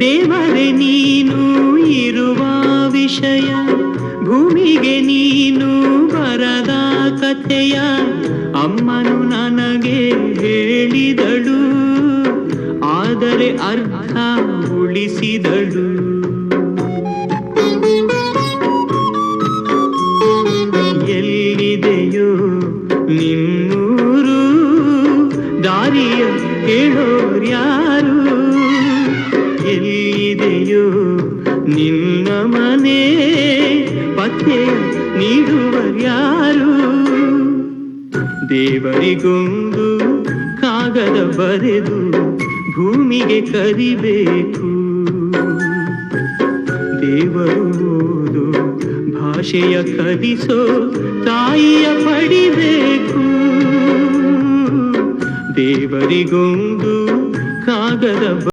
ದೇವರೇ, ನೀನು ಇರುವ ವಿಷಯ, ಭೂಮಿಗೆ ನೀನು ಬರದ ಕಥೆಯ, ಅಮ್ಮನು ನನಗೆ ಹೇಳಿದಳು, ಆದರೆ ಅರ್ಥ ಉಳಿಸಿದಳು. ಎಲ್ಲಿದೆಯೋ ನಿನ್ನೂರು ದಾರಿಯ ಹೇಳೋರ್ಯಾರು ಎಲ್ಲಿದೆಯೋ ನಿನ್ನ ಮನೆ ಪತ್ತೆ ಯಾರು? ದೇವರಿಗೊಂದು ಕಾಗದ ಬರೆದು ಭೂಮಿಗೆ ಕರಿಬೇಕು. ದೇವರು ಓದು ಭಾಷೆಯ ಕಲಿಸೋ ತಾಯಿಯ ಪಡಿಬೇಕು. ದೇವರಿಗೊಂದು ಕಾಗದ